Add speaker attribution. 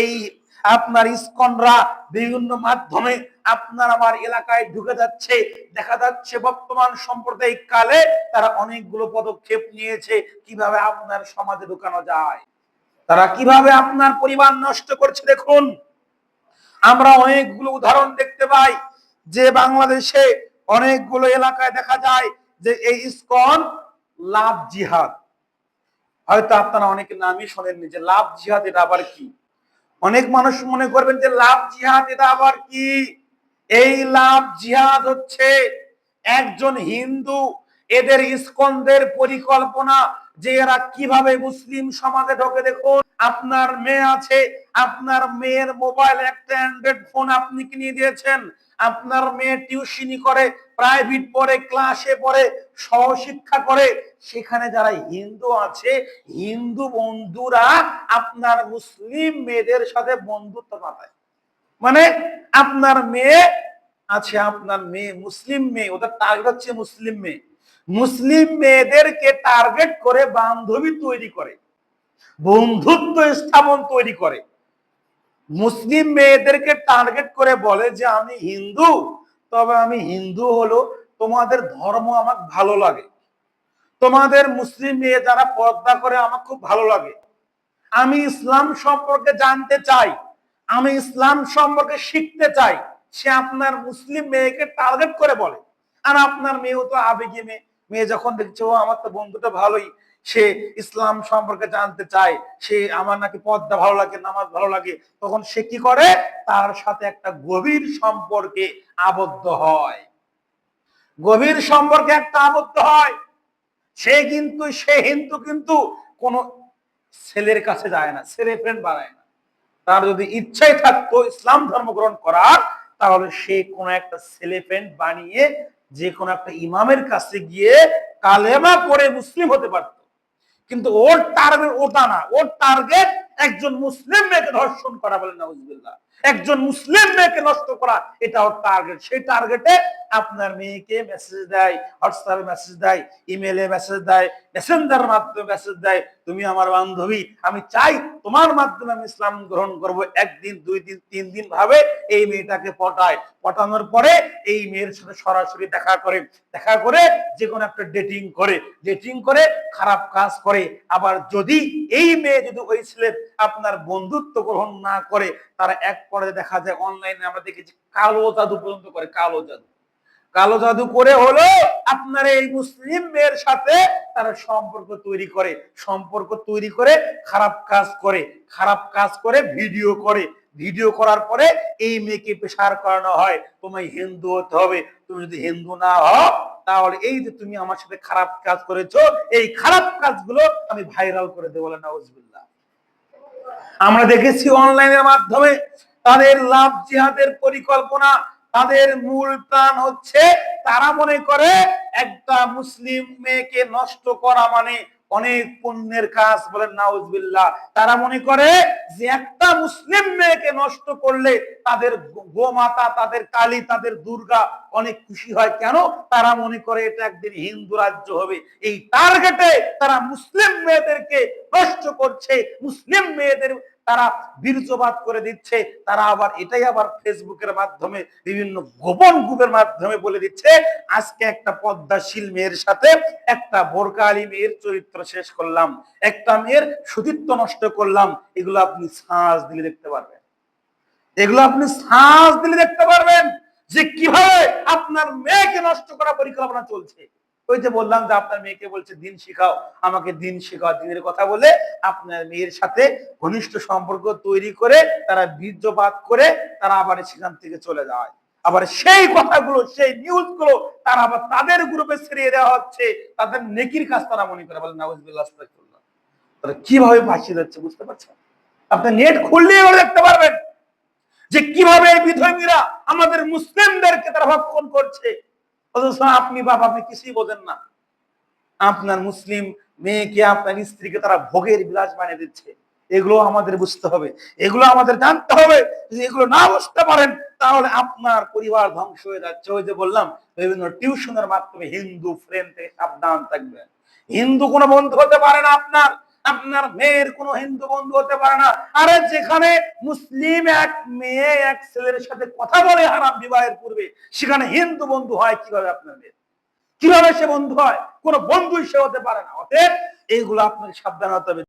Speaker 1: এই আপনার ইস্কনরা বিভিন্ন মাধ্যমে আপনার আমার এলাকায় ঢুকে যাচ্ছে, দেখা যাচ্ছে বর্তমান সাম্প্রদায়িক কালে তারা অনেকগুলো পদক্ষেপ নিয়েছে, কীভাবে আপনার সমাজে ঢুকানো যায়। তারা কীভাবে আপনার পরিবার নষ্ট করছে দেখুন। আমরা অনেকগুলো উদাহরণ দেখতে পাই যে বাংলাদেশে অনেকগুলো এলাকায় দেখা যায় যে এই ইসকন লাভ জিহাদ। হয়তো আপনারা অনেকে নামই শোনেননি যে লাভ জিহাদ এটা আবার কি? অনেক মানুষ মনে করবেন যে লাভ জিহাদ, এটা আবার কি? এই লাভ জিহাদ হচ্ছে একজন হিন্দু, এদের ইস্কন্দের পরিকল্পনা যে এরা কীভাবে মুসলিম সমাজে ঢোকে দেখুন। আপনার মেয়ে আছে, আপনার মেয়ের মোবাইল একটা অ্যান্ড্রয়েড ফোন আপনি কিনে দিয়েছেন, আপনার মেয়ে টিউশনি করে প্রাইভেট পড়ে ক্লাসে পড়ে, সহশিক্ষা করে, সেখানে যারা হিন্দু আছে, হিন্দু বন্ধুরা আপনার মুসলিম মেয়েদের সাথে বন্ধুত্ব পাতায় মানে আপনার মেয়ে আছে, আপনার মেয়ে মুসলিম মেয়ে, ওদের টার্গেট হচ্ছে মুসলিম মেয়ে। মুসলিম মেয়েদেরকে টার্গেট করে বান্ধবী তৈরি করে। বন্ধুত্ব স্থাপন তৈরি করে। মুসলিম মেয়েদেরকে টার্গেট করে বলে যে, আমি হিন্দু, তবে আমি হিন্দু হলো তোমাদের ধর্ম আমার ভালো লাগে। তোমাদের মুসলিম মেয়ে যারা পর্দা করে আমার খুব ভালো লাগে। আমি ইসলাম সম্পর্কে জানতে চাই। আমি ইসলাম সম্পর্কে শিখতে চাই। সে আপনার মুসলিম মেয়েকে টার্গেট করে বলে। আর আপনার মেয়েও তো আবেগে মেয়ে। মেয়ে যখন দেখছে, ও আমার তো বন্ধুটা ভালোই। সে ইসলাম সম্পর্কে জানতে চায়, সে আমার নাকি পদ্মা ভালো লাগে, নামাজ ভালো লাগে, তখন সে কি করে? তার সাথে একটা গভীর সম্পর্কে আবদ্ধ হয়। গভীর সম্পর্কে একটা আবদ্ধ হয়। সে কিন্তু, সে হিন্দু কিন্তু কোন ছেলের কাছে যায় না, ছেলে ফ্রেন্ড বানায় না। তার যদি ইচ্ছাই থাকতো ইসলাম ধর্ম গ্রহণ করার, তাহলে সে কোন একটা ছেলে ফ্রেন্ড বানিয়ে, যে কোনো একটা ইমামের কাছে গিয়ে কালেমা পড়ে মুসলিম হতে পারত। কিন্তু ওর টার্গেট ওটা না ওর টার্গেট একজন মুসলিম মেয়েকে ধর্ষণ করা বলে নাউজুবিল্লাহ একজন মুসলিম মেয়েকে নষ্ট করা এটা ওর টার্গেট সেই টার্গেটে আপনার মেয়েকে মেসেজ দেয় হোয়াটসঅ্যাপে মেসেজ দেয় ইমেলে মেসেজ দেয় মেসেঞ্জার মাধ্যমে মেসেজ দেয়, তুমি আমার বান্ধবী, আমি চাই তোমার মাধ্যমে আমি ইসলাম গ্রহণ করব। একদিন, দুই দিন, তিন দিন ভাবে এই মেয়েটাকে পটায়। পটানোর পরে এই মেয়ের সাথে সরাসরি দেখা করে দেখা করে যে কোনো একটা ডেটিং করে। ডেটিং করে খারাপ কাজ করে। আবার যদি এই মেয়ে যদি ওই ছেলের আপনার বন্ধুত্ব গ্রহণ না করে তারা এক পরে দেখা যায় অনলাইনে আমরা দেখেছি কালো জাদু পর্যন্ত করে, কালো জাদু। কালো জাদু করে হলো আপনার এই মুসলিম মেয়ের সাথে তারা সম্পর্ক তৈরি করে, সম্পর্ক তৈরি করে, খারাপ কাজ করে, খারাপ কাজ করে ভিডিও করে। ভিডিও করার পরে এই মেয়েকে পেশার করানো হয়, তোমায় হিন্দু হতে হবে, তুমি যদি হিন্দু না হও, তাহলে এই যে তুমি আমার সাথে খারাপ কাজ করেছ, এই খারাপ কাজগুলো আমি ভাইরাল করে দেবো নাউজবিল্লাহ। আমরা দেখেছি অনলাইনের মাধ্যমে তাদের লাভ জিহাদের পরিকল্পনা, তাদের মূল প্রাণ হচ্ছে তারা মনে করে একটা মুসলিম মেয়েকে নষ্ট করা মানে অনেক পণ্যের কাজ বলেন, নাউজবিল্লাহ। তারা মনে করে যে একটা মুসলিম মেয়েকে নষ্ট করলে তাদের গোমাতা, তাদের কালী, তাদের দুর্গা অনেক খুশি হয়। কেন? তারা মনে করে এটা একদিন হিন্দু রাজ্য হবে। এই টার্গেটে তারা মুসলিম মেয়েদেরকে নষ্ট করছে। মুসলিম মেয়েদের তারা বীর্যপাত করে দিচ্ছে, তারা আবার এটাই আবার ফেসবুকের মাধ্যমে, বিভিন্ন গোপন গ্রুপের মাধ্যমে বলে দিচ্ছে, আজকে একটা পদ্মাশীল মেয়ের সাথে একটা বোরকালি মেয়ের চরিত্র শেষ করলাম, একটা মেয়ের সতীত্ব নষ্ট করলাম, এগুলো আপনি শ্বাস দিলে দেখতে পারবেন। এগুলো আপনি শ্বাস দিলে দেখতে পারবেন যে কীভাবে আপনার মেয়েকে নষ্ট করা পরিকল্পনা চলছে। ওই যে বললাম যে আপনার মেয়েকে বলছে, দিন শিখাও। আমাকে দিন শেখাও। দিনের কথা বলে আপনার মেয়ের সাথে ঘনিষ্ঠ সম্পর্ক তৈরি করে তারা বীর্যপাত করে তারা আবার সেখান থেকে চলে যায়। আবার সেই কথাগুলো, সেই নিউজগুলো তারা আবার তাদের গ্রুপে ছেড়িয়ে দেওয়া হচ্ছে। তাদের নেকির কাজ তারা মনে করে। বলে নাউজবিল্লাহ আস্তাগফিরুল্লাহ। তারা কীভাবে ভাসিয়ে যাচ্ছে বুঝতে পারছেন? আপনি নেট খুললেই এগুলো দেখতে পারবেন যে কীভাবে এই বিধর্মীরা আমাদের মুসলিমদেরকে তারা ভক্ষণ করছে। অথচ আপনি বাবা আপনি কিছুই বোঝেন না। আপনার মুসলিম মেয়েকে, আপনার স্ত্রীকে তারা ভোগের বিলাস বানিয়ে দিচ্ছে। এগুলো আমাদের বুঝতে হবে। এগুলো আমাদের জানতে হবে। যদি এগুলো না বুঝতে পারেন, তাহলে আপনার পরিবার ধ্বংস হয়ে যাচ্ছে। ওই যে বললাম, বিভিন্ন টিউশনের মাধ্যমে হিন্দু ফ্রেন্ড থেকে সাবধান থাকবেন। হিন্দু কোনো বন্ধু হতে পারে না আপনার। আপনার মেয়ের কোনো হিন্দু বন্ধু হতে পারে না। আরে যেখানে মুসলিম এক মেয়ে, এক ছেলের সাথে কথা বলে হারাম বিবাহের পূর্বে, সেখানে হিন্দু বন্ধু হয় কীভাবে আপনার মেয়ের কীভাবে সে বন্ধু হয়? কোনো বন্ধুই সে হতে পারে না। অতএব এইগুলো আপনাকে সাবধান হতে হবে।